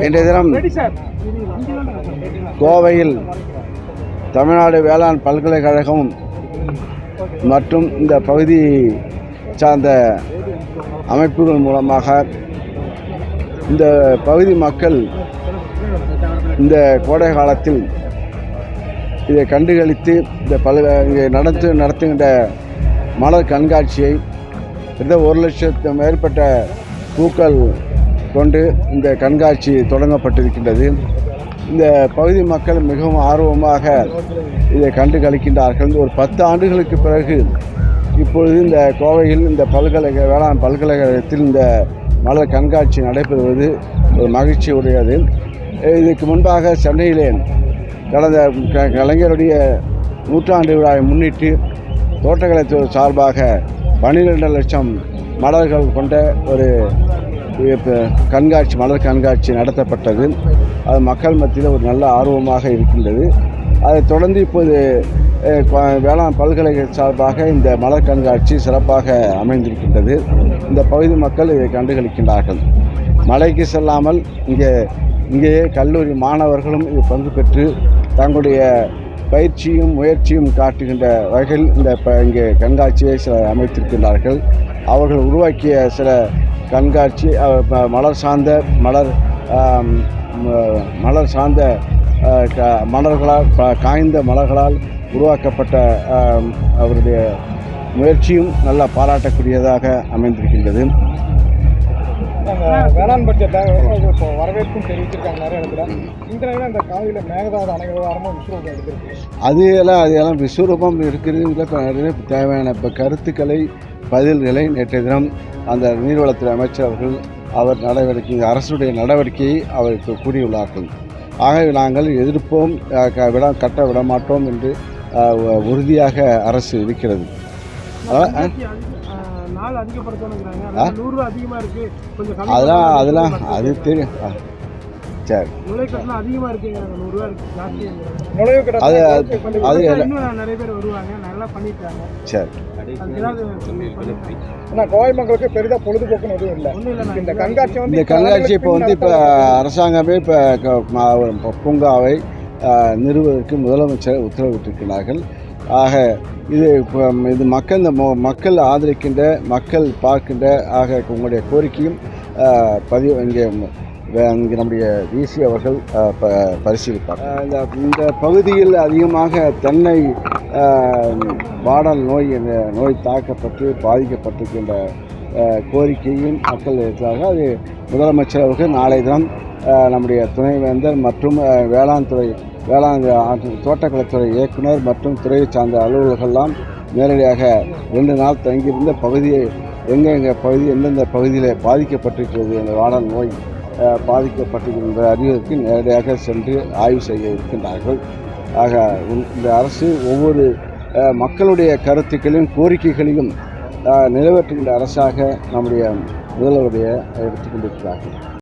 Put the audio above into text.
இன்றைய தினம் கோவையில் தமிழ்நாடு வேளாண் பல்கலைக்கழகம் மற்றும் இந்த பகுதி சார்ந்த அமைப்புகள் மூலமாக இந்த பகுதி மக்கள் இந்த கோடை காலத்தில் இதை கண்டுகளித்து இந்த பல இங்கே நடத்து நடத்துகின்ற மலர் கண்காட்சியை கிட்ட ஒரு லட்சத்து மேற்பட்ட பூக்கள் கொண்டு இந்த கண்காட்சி தொடங்கப்பட்டிருக்கின்றது. இந்த பகுதி மக்கள் மிகவும் ஆர்வமாக இதை கண்டு கழிக்கின்றார்கள் ஒரு பத்து ஆண்டுகளுக்கு பிறகு இப்பொழுது இந்த கோவையில் இந்த பல்கலைக்கழக வேளாண் பல்கலைக்கழகத்தில் இந்த மலர் கண்காட்சி நடைபெறுவது ஒரு மகிழ்ச்சி உடையது. இதுக்கு முன்பாக சென்னையிலே கடந்த க- கலைஞருடைய நூற்றாண்டு விழாவை முன்னிட்டு தோட்டக்கலைத்துறை சார்பாக பன்னிரெண்டு லட்சம் மலர்கள் கொண்ட ஒரு கண்காட்சி மலர் கண்காட்சி நடத்தப்பட்டது. அது மக்கள் மத்தியில் ஒரு நல்ல ஆர்வமாக இருக்கின்றது. அதைத் தொடர்ந்து இப்போது வேளாண் பல்கலை சார்பாக இந்த மலர் கண்காட்சி சிறப்பாக அமைந்திருக்கின்றது. இந்த பகுதி மக்கள் இதை கண்டுகளிக்கின்றார்கள். மலைக்கு செல்லாமல் இங்கே இங்கேயே கல்லூரி மாணவர்களும் இது பங்கு பெற்று தங்களுடைய பயிற்சியும் முயற்சியும் காட்டுகின்ற வகையில் இந்த ப இங்கே கண்காட்சியை சில அமைத்திருக்கின்றார்கள். அவர்கள் உருவாக்கிய சில கண்காட்சி மலர் சார்ந்த மலர் மலர் சார்ந்த மலர்களால் காய்ந்த மலர்களால் உருவாக்கப்பட்ட அவருடைய முயற்சியும் நல்ல பாராட்டக்கூடியதாக அமைந்திருக்கின்றது. வேளாண் பட்ஜெட்டை விவசாயிகள் இப்போ வரவேற்பும் தெரிவிச்சிருக்காங்க நிறைய இடத்துல. இந்த அந்த காவியில் மேகதாது அணை விவகாரமும் விஸ்வரூபம் எடுத்திருக்கு. அது எல்லாம் அது எல்லாம் விஸ்வரூபம் இருக்கிறது இப்போ நிறைய தேவையான இப்போ கருத்துக்களை பதில்களை நேற்றைய தினம் அந்த நீர்வளத்துறை அமைச்சர் அவர்கள் அவர் நடவடிக்கை அரசுடைய நடவடிக்கையை அவர் இப்போ கூறியுள்ளார்கள். ஆகவே நாங்கள் எதிர்ப்போம் விட கட்ட விட மாட்டோம் என்று உறுதியாக அரசு இருக்கிறது. அதெல்லாம். அதெல்லாம் அது தெரியும் சரி அது அது- அது எல்லாம் இன்னும் நிறைய பேர் வருவாங்க. நல்லா பண்ணிட்டாங்க. சரி. ஆனால் கோவை மக்களுக்கு பெரிதாக பொழுதுபோக்குன்னு எதுவும் இல்லை. இந்த கண்காட்சி வந்து இந்த கண்காட்சி இப்போ வந்து இப்போ அரசாங்கமே இப்போ பூங்காவை ஆஹ், நிறுவுவதற்கு முதலமைச்சர் உத்தரவிட்டிருக்கிறார்கள். ஆக இது இப்போ இது மக்கள் இந்த மொ- மக்கள் ஆதரிக்கின்ற மக்கள் பார்க்கின்ற ஆக உங்களுடைய கோரிக்கையும் பதிவு இங்கே இங்கே நம்முடைய டிசி அவர்கள் ப பரிசீலிப்பார் இந்த இந்த பகுதியில் அதிகமாக தென்னை வாடல் நோய் என்ற நோய் தாக்கப்பட்டு பாதிக்கப்பட்டிருக்கின்ற கோரிக்கையும் மக்கள் இருக்கிறார்கள். அது முதலமைச்சர் அவர்கள் நாளை தினம் நம்முடைய துணைவேந்தர் மற்றும் வேளாண் துறை வேளாண் தோட்டக்கலைத்துறை இயக்குனர் மற்றும் துறையை சார்ந்த அலுவலர்கள்லாம் நேரடியாக ரெண்டு நாள் தங்கியிருந்த பகுதியை எங்கெங்கே பகுதி எந்தெந்த பகுதியில் பாதிக்கப்பட்டிருக்கிறது இந்த வாடல் நோய் பாதிக்கப்பட்டிருக்கின்ற அறிவதற்கு நேரடியாக சென்று ஆய்வு செய்ய இருக்கின்றார்கள். ஆக இந்த அரசு ஒவ்வொரு மக்களுடைய கருத்துக்களையும் கோரிக்கைகளையும் நிறைவேற்றுகின்ற அரசாக நம்முடைய முதல்வருடைய எடுத்துக்கொண்டிருக்கிறார்கள்